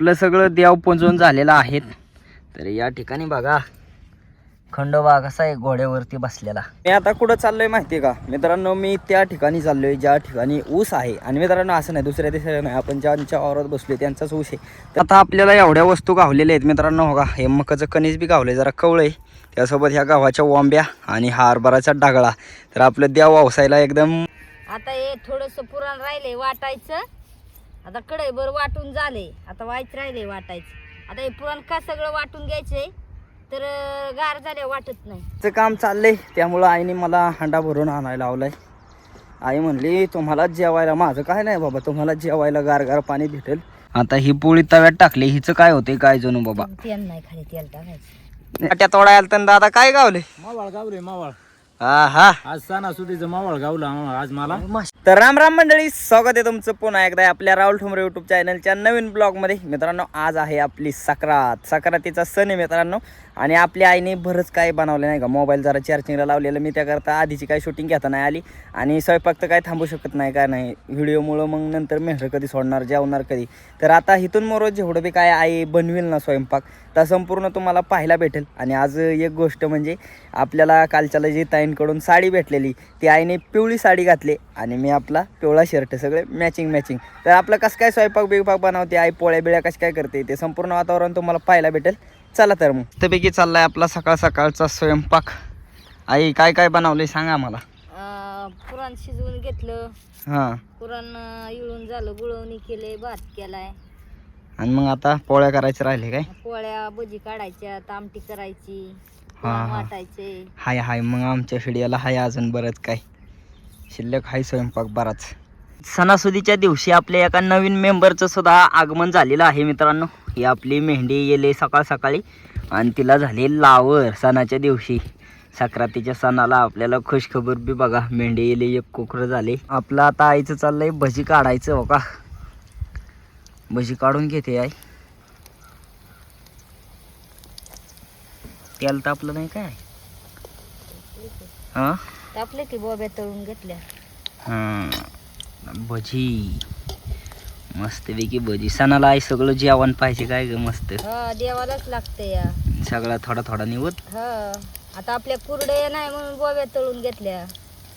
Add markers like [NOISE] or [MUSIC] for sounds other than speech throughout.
आपलं सगळं देव पुंजून झालेलं आहेत. तर या ठिकाणी बघा खंडोबा कसा आहे घोड्यावरती बसलेला. मी आता कुठं चाललोय माहितीये का? मित्रांनो मी त्या ठिकाणी चाललोय ज्या ठिकाणी ऊस आहे. आणि मित्रांनो असं नाही दुसऱ्या दिसऱ्या नाही. आपण ज्यांच्या वावरात बसलोय त्यांचाच ऊस आहे. तर आता आपल्याला एवढ्या वस्तू गावलेल्या आहेत मित्रांनो हो का हे मकाचं कणीस बी गावलंय जरा कवळे त्यासोबत ह्या गावाच्या वांब्या आणि हारभराचा डागळा तर आपलं द्या वावसायला एकदम आता हे थोडस पुराण राहिले वाटायचं. आता कढईभर वाटून झाले. आता व्हायच राहिले वाटायचं. आता हे पुराण का सगळं वाटून घ्यायचंय तर गार झाल्या वाटत नाही. चं काम चाललंय. त्यामुळं आईने मला हांडा भरून आणायला लावलाय. आई म्हणली तुम्हाला जेवायला माझं काय नाही बाबा. तुम्हाला जेवायला गार गार पाणी भेटेल. आता ही पोळी तव्यात टाकली. हिचं काय होते काय जणू बाबा? तेल नाही खाली तेल टाकायचं. त्या तोडा आला तर दादा काय गावले? मावळ गावले मावळ. हा हा आज सणासुदीचं मावळ गावला आज मला. तर राम राम मंडळी स्वागत आहे तुमचं पुन्हा एकदा आपल्या राहुल ठोंबरे युट्यूब चॅनलच्या नवीन ब्लॉगमध्ये मित्रांनो आज आहे आपली सक्रात. सक्रातीचा सण आहे मित्रांनो. आणि आपल्या आईने बरंच काय बनवलं नाही का? मोबाईल जरा चार्जिंगला लावलेलं. मी त्याकरता आधीची काही शूटिंग घेता नाही आली. आणि स्वयंपाक तर काय थांबू शकत नाही काय नाही. व्हिडिओमुळं मग नंतर मेहर कधी सोडणार जेवणार कधी? तर आता इथून मोर जेवढं बी काय आई बनवेल ना स्वयंपाक तर संपूर्ण तुम्हाला पाहायला भेटेल. आणि आज एक गोष्ट म्हणजे आपल्याला कालच्याला जी ताईंकडून साडी भेटलेली ती आईने पिवळी साडी घातली आणि मी आपला पिवळा शर्ट सगळे मॅचिंग मॅचिंग तर आपलं कसं काय स्वयंपाक बिगपाक बनवते आई पोळ्या बिळ्या कसं काय करते ते संपूर्ण वातावरण तुम्हाला पाहायला भेटेल. चला तर मग. त्यापैकी चाललाय आपला सकाळ सकाळचा स्वयंपाक. आई काय काय बनवलंय सांगा मला. अं, पुराण शिजवून घेतलं. हां. पुराण इळून झालं गुळवणी केले भात केलाय. आणि मग आता पोळ्या करायचे राहिले काय? पोळ्या भजी काढायच्या आमटी करायची हा, पुरण हा. वाटायचे. हाय हाय मग आमच्या शिडियाला हाय अजून बरंच काय. शिल्लक हाय स्वयंपाक बराच. सणासुदीच्या दिवशी आपल्या एका नवीन मेंबरचं सुद्धा आगमन झालेलं आहे मित्रांनो. ही आपली मेहंदी येले सकाळ सकाळी आणि तिला झाली लावर सणाच्या दिवशी. सक्रातीच्या सणाला आपल्याला खुशखबर बी बघा मेंढे येले एक कोकरं झाले. आपलं आता आईचं चाललंय भजी काढायचं हो का भजी काढून घेते आई. तेल तापलं नाही काय? हां? टाकले की बोब्या तळून घेतल्या. हां भजी. मस्तपैकी भजी. सणाला आई सगळं जेवण पाहिजे काय ग मस्त? हा देवालाच लागते या. सगळा थोडा थोडा निवत हा. आता आपल्या कुरडया नाही म्हणून बोब्या तळून घेतल्या.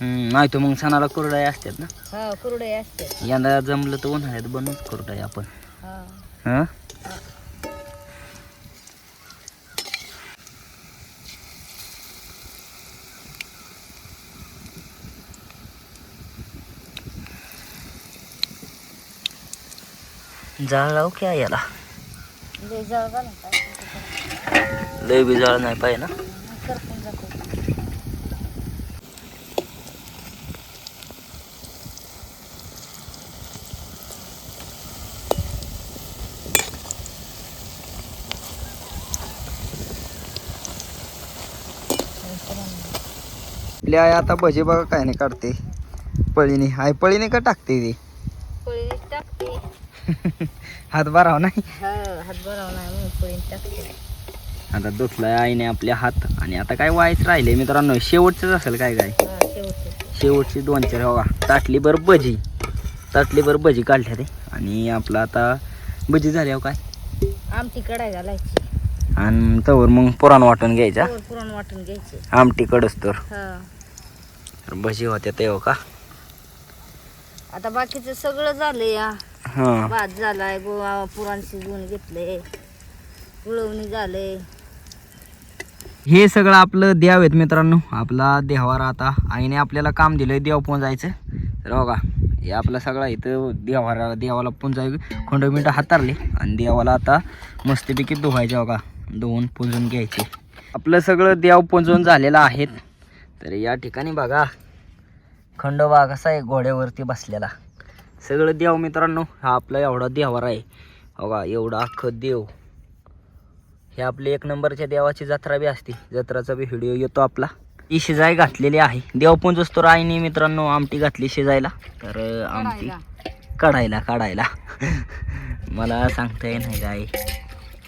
नाही तर मग सणाला कुरडाई असतात ना? हा कुरडया असते यंदा जमलं तर उन्हाळ्यात बनवूच कुरडाई आपण. हा? हां. जाळ लावू क्या? याला लय बी जाळ नाही पाहिजे ना. आई आता भजी बघा काय नाही काढते. पळीने आई पळीने का टाकते ती? टाकते हात भराव नाही? हा नाही टाकते. आता धुतलाय आईने आपले हात. आणि आता काय व्हायच राहिले मित्रांनो? शेवटचंच असेल काय काय? हा शेवटचं. शेवटची दोन चार बघा ताटली भर भजी. ताटली भर भजी काढल्या ते. आणि आपलं आता भजी झाल्यावर काय? आमटी कढाई घालायची. आणि तवर मग पुराण वाटून घ्यायचा पुरण वाटून घ्यायचे. आमटी कडच तर. हा. तर भजी होत्या ते हो का? आता बाकीचं सगळं झालं या हां. भात झालाय गोवा पुरण शिजवून घेतले गुळवणी झाले. हे सगळं आपलं देव आहेत मित्रांनो. आपला देवावर आता. आईने आपल्याला काम दिलंय देव पोंजायचं तर बघा हे आपलं सगळं इथं. देवाला देवाला पुंजाय खंड मिनटं हातारले. आणि देवाला आता मस्तपैकी धुवायचे बघा. धुवून पुंजून घ्यायचे. आपलं सगळं देव पुंजून झालेलं आहे तर या ठिकाणी बघा खंडोबा कसा आहे घोड्यावरती बसलेला. सगळं देव मित्रांनो हा आपला एवढा देवार आहे. बघा एवढा अख्खं देव. हे आपले एक नंबरच्या देवाची जत्रा बी असते. जत्राचा बी व्हिडिओ येतो आपला. ती शिजाय घातलेली आहे. देवपुंजच तर आईने मित्रांनो आमटी घातली शिजायला तर आमटी काढायला काढायला [LAUGHS] मला सांगता येईल नाही काय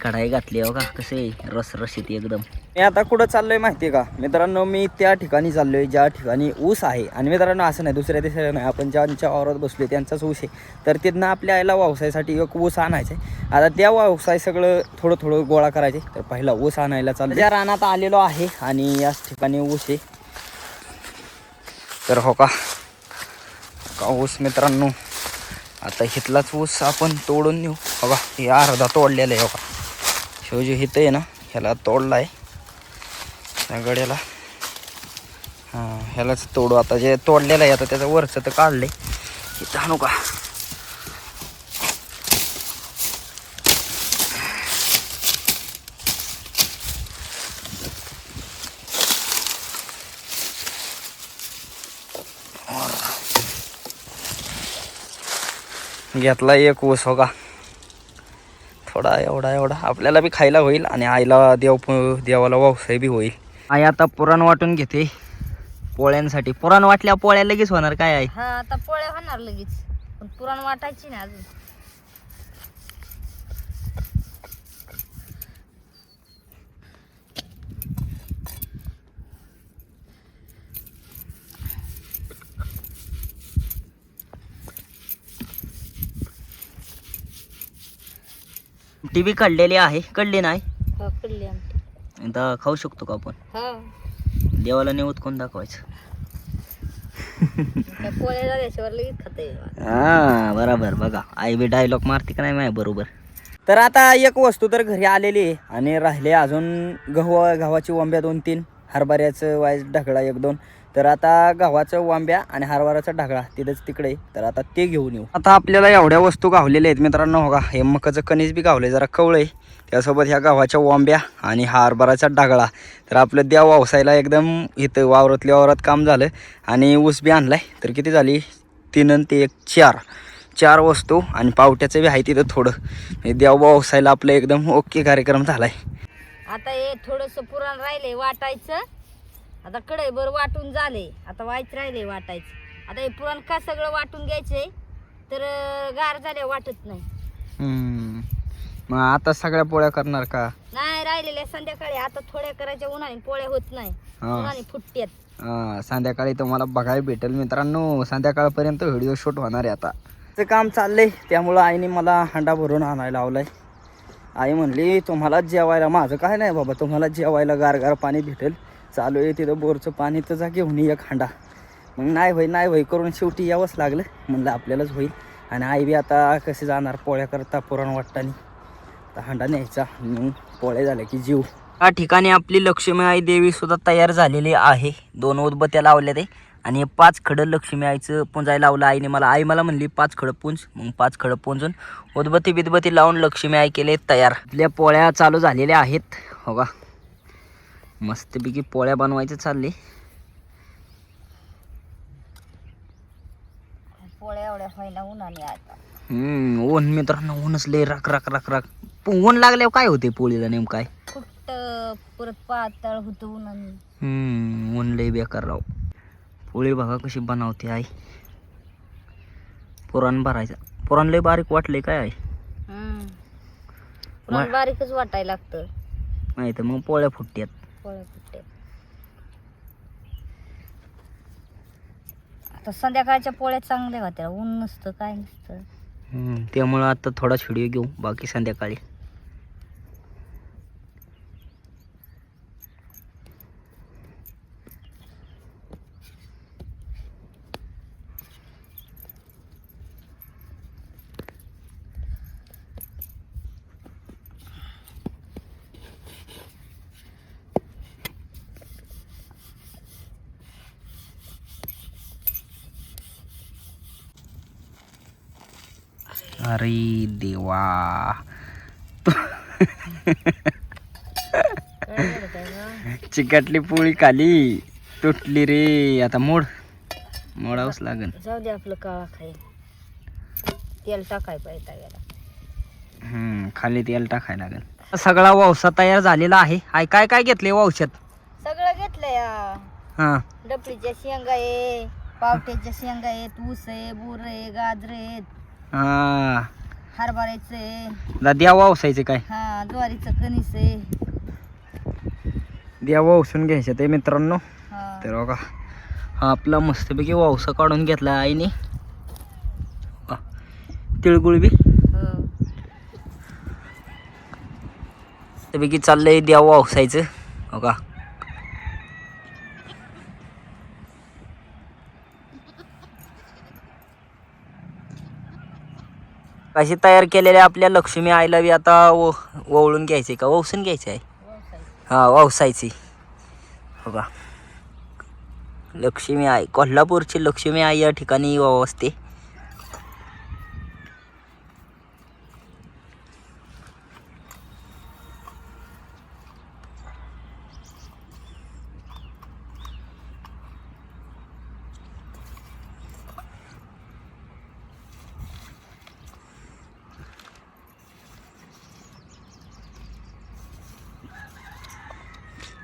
कढाई घातली हो का कसे रसरशीत एकदम. मी आता कुठं चाललोय माहिती आहे का? मित्रांनो मी त्या ठिकाणी चाललोय ज्या ठिकाणी ऊस आहे. आणि मित्रांनो असं नाही दुसऱ्या दिवसाला नाही. आपण ज्यांच्या वावरात बसलोय त्यांचाच ऊस आहे. तर तिथनं आपल्या आईला व्यवसायासाठी एक ऊस आणायचा आहे आता त्या व्यवसाय सगळं थोडं थोडं गोळा करायचे तर पहिला ऊस आणायला चाललो त्या रानात आलेलो आहे आणि याच ठिकाणी ऊस आहे. तर हो का? का ऊस मित्रांनो? आता इथलाच ऊस आपण तोडून नेऊ. बघा हे अर्धा तोडलेलं आहे हो का? शिवजी इथं आहे ना? ह्याला तोडला आहे त्या गड्याला. हां ह्यालाच तोडू आता. जे तोडलेलं आहे आता त्याचं वरचं तर काढलं आहे इथं आणू का? घेतला एक ऊस हो का? थोडा एवढा एवढा. आपल्याला बी खायला होईल आणि आईला देव देवाला वावसही बी होईल. आई आता पुराण वाटून घेते. पोळ्यांसाठी. पुराण वाटल्या पोळ्या लगेच होणार काय आहे हा आता पोळ्या होणार लगेच. पण पुरण वाटायची ना अजून. टी व्ही काढलेली आहे. कळली नाही. आता खाऊ शकतो का आपण? हा. देवाला नेऊत कोण दाखवायचं? त्या पोळ्या झाल्याशिवाय लगेच खाता येईल हा बरोबर. बघा आई बी डायलॉग मारते का नाही माय बरोबर. तर आता एक वस्तू तर घरी आलेली आहे आणि राहिले अजून गहू गव्हाची वांब्या दोन तीन हरभऱ्याचं वाईज ढगळा एक दोन. तर आता गव्हाचं वांब्या आणि हरभऱ्याचा ढगळा तिथंच तिकडे आहे. तर आता ते घेऊन येऊ. आता आपल्याला एवढ्या वस्तू गावलेल्या आहेत मित्रांनो हो का? हे मकाचं कणीस बी गावले जरा कवळे आहे. त्यासोबत ह्या गव्हाच्या वांब्या आणि हा हरभराचा ढगळा. तर आपलं द्या व्यवसायाला एकदम इथं वावरातल्या वावरात काम झालं आणि ऊस बी आणलाय. तर किती झाली? तीन आणि ते एक चार. चार वस्तू आणि पावट्याचं बी आहे तिथं थोडं. हे देव व्यवसायाला आपलं एकदम ओके कार्यक्रम झालाय. आता हे थोडस पुरण राहिले वाटायचं. आता कडे बर वाटून झाले. आता व्हायच राहिले वाटायचं. आता हे पुरण का सगळं वाटून घ्यायचंय? तर गार झाले वाटत नाही. हम्म. मग आता सगळ्या पोळ्या करणार का? नाही राहिलेल्या संध्याकाळी. आता थोड्या करायच्या उन्हाने पोळ्या होत नाही. हा. उन्हाने फुटत्यात हा, संध्याकाळी तुम्हाला बघायला भेटेल मित्रांनो. संध्याकाळपर्यंत व्हिडिओ शूट होणार आहे आता. ते काम चाललंय. त्यामुळं आईने मला हांडा भरून आणायला लावलाय. आई म्हणली तुम्हाला जेवायला माझं काय नाही बाबा. तुम्हाला जेवायला गार गार पाणी भेटेल. चालू आहे तिथं बोरचं पाणी. तर जा घेऊन ये एक हांडा. मग नाही होई नाही होई. करून शेवटी यावंच लागलं. म्हणलं आपल्यालाच होईल. आणि आई बी आता कसे जाणार? पोळ्या करता पुराण वाटतानी. तर हांडा न्यायचा. मग पोळ्या झाल्या की जीव. या ठिकाणी आपली लक्ष्मी आई देवी सुद्धा तयार झालेली आहे. दोन उदबत्त्या लावल्या ते. आणि हे पाच खडं लक्ष्मी आईचं पुंजायला लावलं आईने मला. आई मला म्हणली पाच खडं पुंज. मग पाच खडं पुंजून उदबत्ती बिदबत्ती लावून लक्ष्मी आई केले तयार. आपल्या पोळ्या चालू झालेल्या आहेत. हो का? मस्तपैकी पोळ्या बनवायचं चालले. पोळ्या एवढ्या व्हायला उन्हाने आता. हम्म ऊन मित्रांनो ऊनच लय राख राख राख राख. पण ऊन लागल्यावर काय होते पोळीला नेम काय? फुट परत पातळ होतं उन्हाने. हम्म ऊन लय बेकार राव. पोळी बघा कशी बनवते आई. पुराण भरायचा. पुराण लय बारीक वाटले काय हम्म. पुरण बारीकच वाटायला लागतं. नाही तर मग पोळ्या फुटत्यात. पोळ्या आता संध्याकाळच्या पोळ्या चांगल्या होत्या. ऊन नसतं काय नसतं. हम्म, त्यामुळं आता थोडाच व्हिडिओ घेऊ. बाकी संध्याकाळी. अरे देवा. चिकटली पोळी खाली. तुटली रे. आता मोड. मोडावंच लागन. जाऊ दे आपलं काळा खाई. तेल टाकाय पाहिजे खाली तेल टाकायला लागेल सगळा वौसा तयार झालेला आहे. आय काय काय घेतले वौशात सगळं घेतलंय हा. डपळीच्या शेंगा आहे पावट्याच्या शेंगा आहेत ऊस आहे बोर आहे गाजर आहेत. हा. हरभऱ्याचं. आहे दादा द्या वौसायचे काय? हा ज्वारीचं कणीस आहे. द्या वावसून घ्यायचे ते मित्रांनो. हा. तर बघा हा आपला मस्तपैकी वावसा काढून घेतला आईने. हा. तिळगुळ बी. हो. मस्तपैकी चाललंय द्या वावसायचं बघा. अशी तयार केलेल्या आपल्या लक्ष्मी आईला बी आता ओ ओवळून घ्यायची का? ववसून घ्यायची आहे हा वावसायची हो का? लक्ष्मी आई कोल्हापूरची लक्ष्मी आई या ठिकाणी असते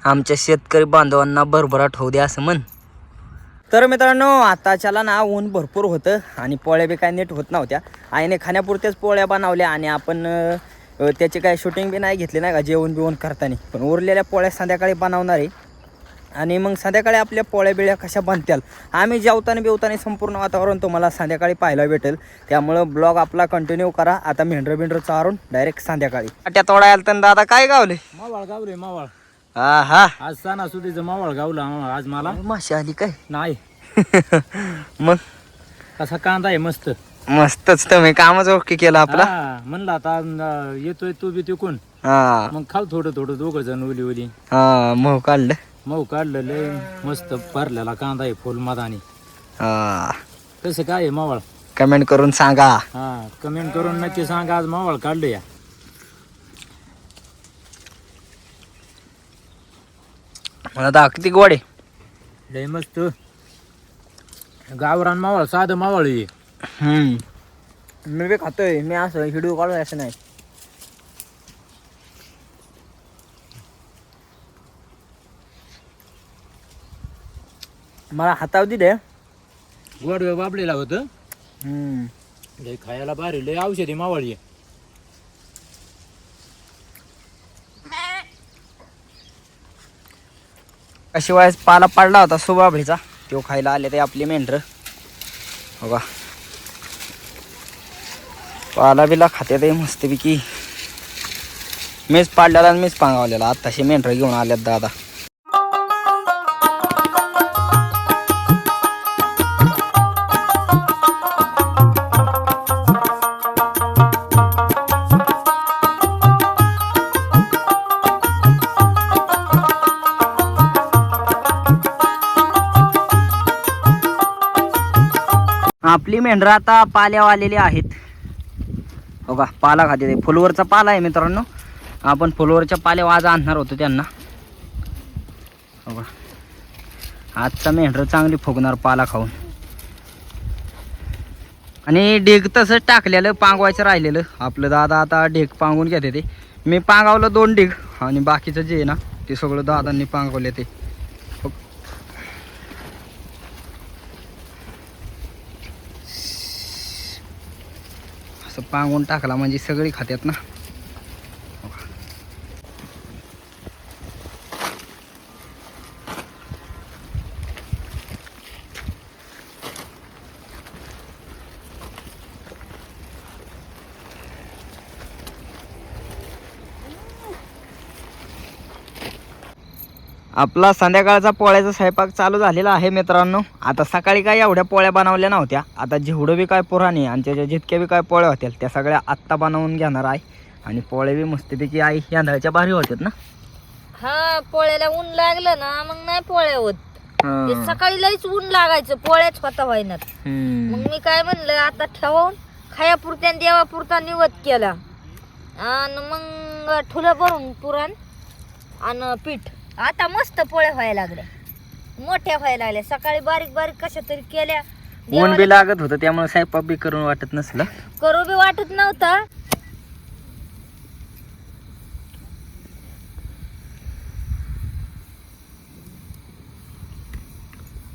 आमच्या शेतकरी बांधवांना भरभराट होऊ द्या असं म्हण. तर मित्रांनो आताच्याला ना ऊन भरपूर होतं आणि पोळ्या बी काय नीट होत नव्हत्या. आईने खाण्यापुरत्याच पोळ्या बनवल्या आणि आपण त्याची काय शूटिंग बी नाही घेतली नाही का जेवण बिवण करताना. पण उरलेल्या पोळ्या संध्याकाळी बनवणार. आहे आणि मग संध्याकाळी आपल्या पोळ्या बिळ्या कशा बनत्याल? आम्ही जेवताना बिवताना संपूर्ण वातावरण तुम्हाला संध्याकाळी पाहायला भेटेल. त्यामुळं ब्लॉग आपला कंटिन्यू करा. आता मेंढरं बिंढरं चारून डायरेक्ट संध्याकाळी. त्या तोडा आलं तर दादा काय गावले? मावळ गावले मावळ. हा हा आज सणासुदीचं मावळ गावला आज मला माशी आली काय? नाही. [LAUGHS] मग? कसा कांदा आहे मस्त. मस्तच. तुम्ही कामच ओके केलं आपला. हा, म्हणलं आता अं, येतोय तू बी तिकून. हा. मग खाल थोडं थोडं दोघं जण ओली ओली. हा मग काढलं. मऊ काढलं लय मस्त भरलेला कांदा आहे फुल मधानी. हा. कसं काय आहे मावळ? कमेंट करून सांगा. हा कमेंट करून नक्की सांगा. आज मावळ काढलं या मला तर किती गोडे लय मस्त. गावरान मावळ साधं मावळ आहे हम्म. मी बी खातोय मी असं व्हिडिओ काढून असं नाही. मला हातावर दिले गोड बाबडीला होतं. हम्म. लय खायला भारी लय औषधी मावळ आहे शिवाय पाला पाडला होता सुबाबळीचा. तो खायला आले ते आपली मेंढर. बघा. पाला बिला खाते ते मस्तपैकी. मीच पाडलेला आणि मीच पांगावलेला. आत्ताशी मेंढर घेऊन आल्यात दादा. ही मेंढरं आता पाल्यावर आलेली आहेत. हो का? पाला खाते ते. फुलवरचा पाला आहे मित्रांनो. आपण फुलवरच्या पाल्यावर आज आणणार होतो त्यांना. हो का? आजचा मेंढरं चांगली फुगणार पाला खाऊन. आणि डेग तसंच टाकलेलं पांगवायचं राहिलेलं. आपलं दादा आता डेग पांगून घेते ते. मी पांगावलं दोन डेग आणि बाकीचं जे आहे ना ते सगळं दादांनी पांगवले ते. असं पांगून टाकला म्हणजे सगळी खात्यात ना. आपला संध्याकाळचा पोळ्याचा स्वयंपाक चालू झालेला आहे मित्रांनो. आता सकाळी काय एवढ्या पोळ्या बनवल्या नव्हत्या. आता जेवढं बी काय पुराणी आणि त्याच्या जितक्या बी काय पोळ्या होत्या त्या सगळ्या आत्ता बनवून घेणार आहे. आणि पोळ्या बी मस्तपैकी आई यांदळाच्या भारी होत्यात ना. हा पोळ्याला ऊन लागलं ना मग नाही पोळ्या होत. ते हं. सकाळी लईच ऊन लागायचं पोळ्याच होता व्हायनात हम्म. मग मी काय म्हणलं आता ठेवून खायापुरत्या आणि देवापुरता निवत केला. आणि मग ठुलं भरून पुरण आणि पीठ. आता मस्त पोळ्या व्हायला लागल्या. मोठ्या व्हायला लागल्या. सकाळी बारीक बारीक कशा तरी केल्या. ऊन बी लागत होतं त्यामुळे स्वयंपाक बी करून वाटत नसलं. करू बी वाटत नव्हता.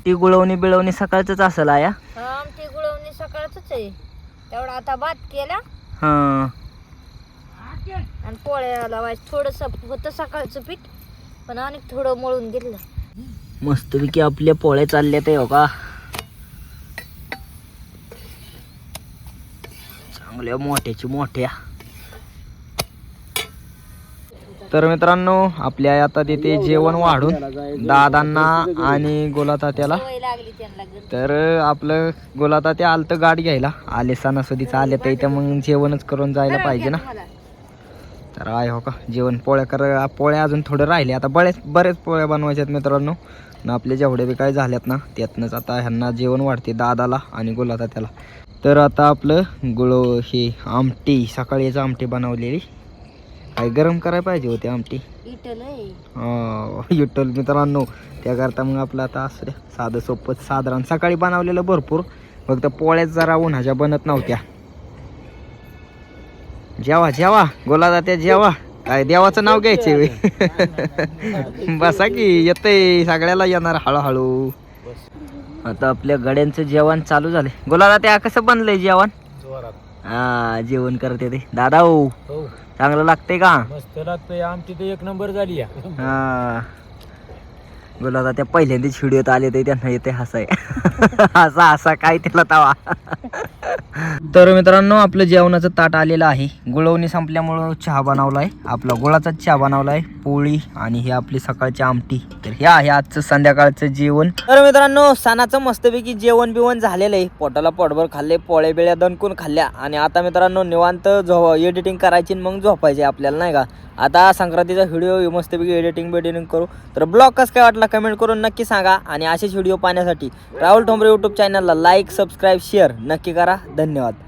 ती गुळवणी बिळवणी सकाळचंच असेल आया? हा आमची गुळवणी सकाळच आहे. तेवढा आता भात केला. हां. आणि पोळ्याला वाज थोडस होतं सकाळचं पीठ. पण अनेक थोडं मळून घेतलं मस्तपैकी आपल्या पोळ्या चालल्या ते हो का? चांगल्या मोठ्याची मोठ्या. तर मित्रांनो आपल्या आता तिथे जेवण वाढून दादांना आणि गोलातात्याला. तर आपलं गोलातात्या आलं तर गाठ घ्यायला. आले सणासुदीचं आले तर इथं मग जेवणच करून जायला पाहिजे ना. तर आहे हो का जेवण पोळ्या कर पोळ्या अजून थोडे राहिले. आता बरेच बरेच पोळ्या बनवायच्यात मित्रांनो. आणि आपल्या जेवढे बी काय झाल्यात ना त्यातनंच आता ह्यांना जेवण वाढते दादाला आणि गुलाता त्याला. तर आता आपलं गुळ हे आमटी सकाळीच आमटी बनवलेली. काय गरम करायला पाहिजे होती आमटी? युटल मित्रांनो. त्याकरता मग आपलं आता असं साधं सोपं साधारण. सकाळी बनवलेलं भरपूर. फक्त पोळ्याच जरा उन्हाच्या बनत नव्हत्या. जेवा जेवा. गोलादात्या जेवा. काय देवाचं नाव घ्यायचे? [LAUGHS] बसा की येतंय. सगळ्याला येणार हळूहळू. आता आपल्या गड्यांचं जेवण चालू झालंय. गोलादात्या कसं बनलंय जेवण? हा जेवण करते ते. दादा हो. हो चांगलं लागतंय का? मस्त लागतंय. आमची तर एक नंबर झाली या. हा. बोला त्या पहिल्यांदाच व्हिडिओत आले ते त्यांना येते हसाय. [LAUGHS] हसा हसा काय त्याला तवा. तर मित्रांनो आपलं जेवणाचं ताट आलेलं आहे. गुळवणी संपल्यामुळं चहा बनवला आहे आपला गुळाचाच चहा बनवला आहे पोळी आणि हे आपली सकाळची आमटी. तर हे आहे आजचं संध्याकाळचं जेवण. तर मित्रांनो सणाचं मस्तपैकी जेवण बिवण झालेलं आहे. पोटाला पोटभर खाल्ले पोळ्या बिळ्या दणकून खाल्ल्या. आणि आता मित्रांनो निवांत झो एडिटिंग करायची आणि मग झोपायचे आपल्याला नाही का? आता संक्रांतीचा व्हिडिओ मस्तपैकी एडिटिंग बेडिटिंग करू. तर ब्लॉग कसं काय वाटला कमेंट करून नक्की सांगा. आणि असेच व्हिडिओ पाहण्यासाठी राहुल ठोंबरे यूट्यूब चॅनलला लाईक सबस्क्राईब शेअर नक्की करा. धन्यवाद.